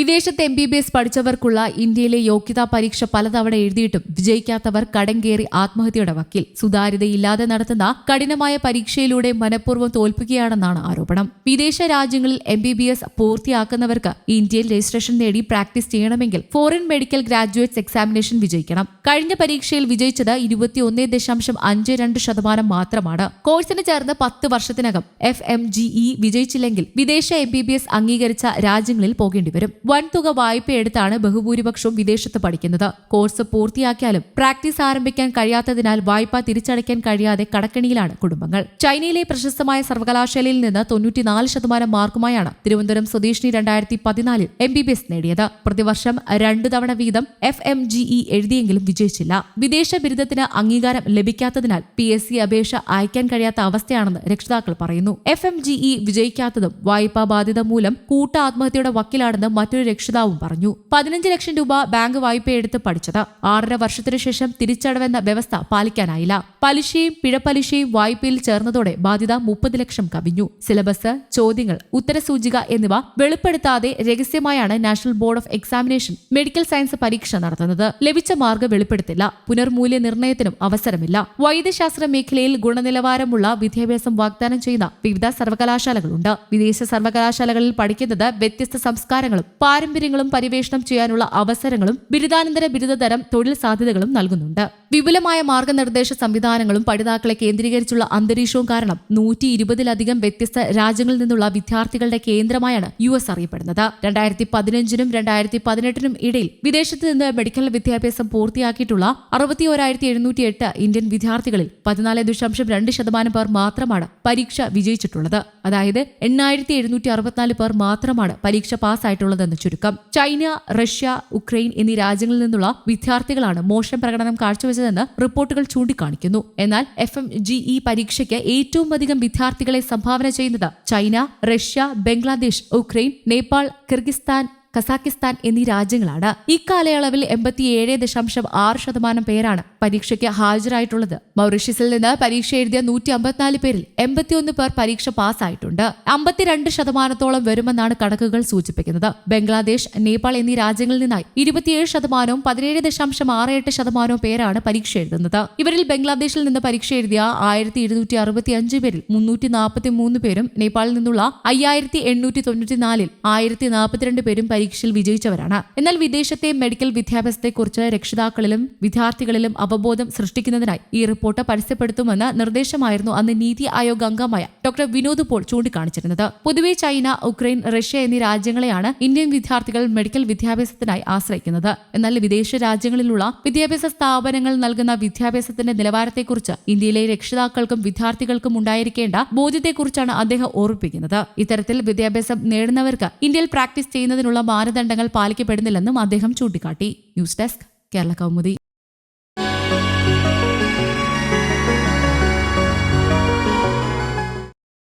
വിദേശത്ത് M B B S പഠിച്ചവർക്കുള്ള ഇന്ത്യയിലെ യോഗ്യതാ പരീക്ഷ പലതവണ എഴുതിയിട്ടും വിജയിക്കാത്തവർ കടങ്കേറി ആത്മഹത്യയുടെ വക്കിൽ. സുതാര്യതയില്ലാതെ നടത്തുന്ന കഠിനമായ പരീക്ഷയിലൂടെ മനഃപൂർവം തോൽപ്പിക്കുകയാണെന്നാണ് ആരോപണം. വിദേശ രാജ്യങ്ങളിൽ എം ബി ബി എസ് പൂർത്തിയാക്കുന്നവർക്ക് ഇന്ത്യയിൽ രജിസ്ട്രേഷൻ നേടി പ്രാക്ടീസ് ചെയ്യണമെങ്കിൽ ഫോറിൻ മെഡിക്കൽ ഗ്രാജുവേറ്റ്സ് എക്സാമിനേഷൻ വിജയിക്കണം. കഴിഞ്ഞ പരീക്ഷയിൽ വിജയിച്ചത് ഇരുപത്തിയൊന്ന് ദശാംശം അഞ്ച് രണ്ട് ശതമാനം മാത്രമാണ്. കോഴ്സിന് ചേർന്ന് പത്ത് വർഷത്തിനകം എഫ് എം ജി ഇ വിജയിച്ചില്ലെങ്കിൽ വിദേശ എം ബി ബി എസ് അംഗീകരിച്ച രാജ്യങ്ങളിൽ പോകേണ്ടി വരും വൻതുക വായ്പയെടുത്താണ് ബഹുഭൂരിപക്ഷവും വിദേശത്ത് പഠിക്കുന്നത്. കോഴ്സ് പൂർത്തിയാക്കിയാലും പ്രാക്ടീസ് ആരംഭിക്കാൻ കഴിയാത്തതിനാൽ വായ്പ തിരിച്ചടയ്ക്കാൻ കഴിയാതെ കടക്കണിയിലാണ് കുടുംബങ്ങൾ. ചൈനയിലെ പ്രശസ്തമായ സർവകലാശാലയിൽ നിന്ന് തൊണ്ണൂറ്റിനാല് ശതമാനം മാർക്കുമായാണ് തിരുവനന്തപുരം സ്വദേശിനി രണ്ടായിരത്തി പതിനാലിൽ എം ബി ബി എസ് നേടിയത്. പ്രതിവർഷം രണ്ട് തവണ വീതം എഫ് എം ജി ഇ എഴുതിയെങ്കിലും വിജയിച്ചില്ല. വിദേശ ബിരുദത്തിന് അംഗീകാരം ലഭിക്കാത്തതിനാൽ പി എസ് സി അപേക്ഷ അയക്കാൻ കഴിയാത്ത അവസ്ഥയാണെന്ന് രക്ഷിതാക്കൾ പറയുന്നു. എഫ് എം ജി ഇ വിജയിക്കാത്തതും വായ്പാ ബാധ്യത മൂലം കൂട്ട ആത്മഹത്യയുടെ വക്കിലാണെന്ന് മറ്റൊരു രക്ഷിതാവും പറഞ്ഞു. പതിനഞ്ച് ലക്ഷം രൂപ ബാങ്ക് വായ്പയെടുത്ത് പഠിച്ചത്. ആറര വർഷത്തിനു ശേഷം തിരിച്ചടവെന്ന വ്യവസ്ഥ പാലിക്കാനായില്ല. പലിശയും പിഴപ്പലിശയും വായ്പയിൽ ചേർന്നതോടെ ബാധ്യത മുപ്പത് ലക്ഷം കവിഞ്ഞു. സിലബസ് ചോദ്യങ്ങൾ ഉത്തരസൂചിക എന്നിവ വെളിപ്പെടുത്താതെ രഹസ്യമായാണ് national board of examination medical science പരീക്ഷ നടത്തുന്നത്. ലഭിച്ച മാർഗം വെളിപ്പെടുത്തില്ല. പുനർമൂല്യനിർണയത്തിനും അവസരമില്ല. വൈദ്യശാസ്ത്ര മേഖലയിൽ ഗുണനിലവാരമുള്ള വിദ്യാഭ്യാസം വാഗ്ദാനം ചെയ്യുന്ന വിവിധ സർവകലാശാലകളുണ്ട്. വിദേശ സർവകലാശാലകളിൽ പഠിക്കുന്നത് വ്യത്യസ്ത സംസ്കാരങ്ങളും പാരമ്പര്യങ്ങളും പര്യവേഷണം ചെയ്യാനുള്ള അവസരങ്ങളും ബിരുദാനന്തര ബിരുദതരം തൊഴിൽ സാധ്യതകളും നൽകുന്നുണ്ട്. വിപുലമായ മാർഗനിർദ്ദേശ സംവിധാനങ്ങളും പഠിതാക്കളെ കേന്ദ്രീകരിച്ചുള്ള അന്തരീക്ഷവും കാരണം നൂറ്റി ഇരുപതിലധികം വ്യത്യസ്ത രാജ്യങ്ങളിൽ നിന്നുള്ള വിദ്യാർത്ഥികളുടെ കേന്ദ്രമായാണ് യു എസ് അറിയപ്പെടുന്നത്. രണ്ടായിരത്തി പതിനഞ്ചിനും രണ്ടായിരത്തി പതിനെട്ടിനും ഇടയിൽ വിദേശത്ത് നിന്ന് മെഡിക്കൽ വിദ്യാഭ്യാസം പൂർത്തിയാക്കിയിട്ടുള്ള അറുപത്തി ഒരായിരത്തി എഴുന്നൂറ്റി എട്ട് ഇന്ത്യൻ വിദ്യാർത്ഥികളിൽ പതിനാല് ദശാംശം രണ്ട് ശതമാനം പേർ മാത്രമാണ് പരീക്ഷ വിജയിച്ചിട്ടുള്ളത്. അതായത് എണ്ണായിരത്തി എഴുന്നൂറ്റി അറുപത്തിനാല് പേർ മാത്രമാണ് പരീക്ഷ പാസ്സായിട്ടുള്ളതെന്ന് ചുരുക്കം. ചൈന റഷ്യ ഉക്രൈൻ എന്നീ രാജ്യങ്ങളിൽ നിന്നുള്ള വിദ്യാർത്ഥികളാണ് മോശം പ്രകടനം കാഴ്ചവെച്ചതെന്ന് റിപ്പോർട്ടുകൾ ചൂണ്ടിക്കാണിക്കുന്നു. എന്നാൽ എഫ് എം ജി ഇ പരീക്ഷയ്ക്ക് ഏറ്റവും അധികം വിദ്യാർത്ഥികളെ സംഭാവന ചെയ്യുന്നത് China Russia Bangladesh Ukraine Nepal Kyrgyzstan Kazakhstan എന്നീ രാജ്യങ്ങളാണ്. ഇക്കാലയളവിൽ എൺപത്തിയേഴ് ദശാംശം ആറ് ശതമാനം പേരാണ് പരീക്ഷയ്ക്ക് ഹാജരായിട്ടുള്ളത്. മൗറീഷ്യസിൽ നിന്ന് പരീക്ഷ എഴുതിയ നൂറ്റി അമ്പത്തിനാല് പേരിൽ എൺപത്തിയൊന്ന് പേർ പരീക്ഷ പാസ്സായിട്ടുണ്ട്. അമ്പത്തിരണ്ട് ശതമാനത്തോളം വരുമെന്നാണ് കണക്കുകൾ സൂചിപ്പിക്കുന്നത്. ബംഗ്ലാദേശ് നേപ്പാൾ എന്നീ രാജ്യങ്ങളിൽ നിന്നായി ഇരുപത്തിയേഴ് ശതമാനവും പതിനേഴ് ദശാംശം ആറ് എട്ട് ശതമാനവും പേരാണ് പരീക്ഷ എഴുതുന്നത്. ഇവരിൽ ബംഗ്ലാദേശിൽ നിന്ന് പരീക്ഷ എഴുതിയ ആയിരത്തി ഇരുന്നൂറ്റി അറുപത്തി അഞ്ച് പേരിൽ മുന്നൂറ്റി നാൽപ്പത്തി മൂന്ന് പേരും നേപ്പാളിൽ നിന്നുള്ള അയ്യായിരത്തി എണ്ണൂറ്റി തൊണ്ണൂറ്റിനാലിൽ ആയിരത്തി നാൽപ്പത്തിരണ്ട് പേരും പരീക്ഷയിൽ വിജയിച്ചവരാണ്. എന്നാൽ വിദേശത്തെ മെഡിക്കൽ വിദ്യാഭ്യാസത്തെക്കുറിച്ച് രക്ഷിതാക്കളിലും വിദ്യാർത്ഥികളിലും അവബോധം സൃഷ്ടിക്കുന്നതിനായി ഈ റിപ്പോർട്ട് പരസ്യപ്പെടുത്തുമെന്ന് നിർദ്ദേശമായിരുന്നു അന്ന് നീതി ആയോഗ് അംഗമായ ഡോക്ടർ വിനോദ് പോൾ ചൂണ്ടിക്കാണിച്ചിരുന്നത്. പൊതുവെ ചൈന ഉക്രൈൻ റഷ്യ എന്നീ രാജ്യങ്ങളെയാണ് ഇന്ത്യൻ വിദ്യാർത്ഥികൾ മെഡിക്കൽ വിദ്യാഭ്യാസത്തിനായി ആശ്രയിക്കുന്നത്. എന്നാൽ വിദേശ രാജ്യങ്ങളിലുള്ള വിദ്യാഭ്യാസ സ്ഥാപനങ്ങൾ നൽകുന്ന വിദ്യാഭ്യാസത്തിന്റെ നിലവാരത്തെക്കുറിച്ച് ഇന്ത്യയിലെ രക്ഷിതാക്കൾക്കും വിദ്യാർത്ഥികൾക്കും ഉണ്ടായിരിക്കേണ്ട ബോധ്യത്തെക്കുറിച്ചാണ് അദ്ദേഹം ഓർമ്മിപ്പിക്കുന്നത്. ഇത്തരത്തിൽ വിദ്യാഭ്യാസം നേടുന്നവർക്ക് ഇന്ത്യയിൽ പ്രാക്ടീസ് ചെയ്യുന്നതിനുള്ള മാനദണ്ഡങ്ങൾ പാലിക്കപ്പെടുന്നില്ലെന്നും അദ്ദേഹം ചൂണ്ടിക്കാട്ടി. News desk Kerala Kaumudi.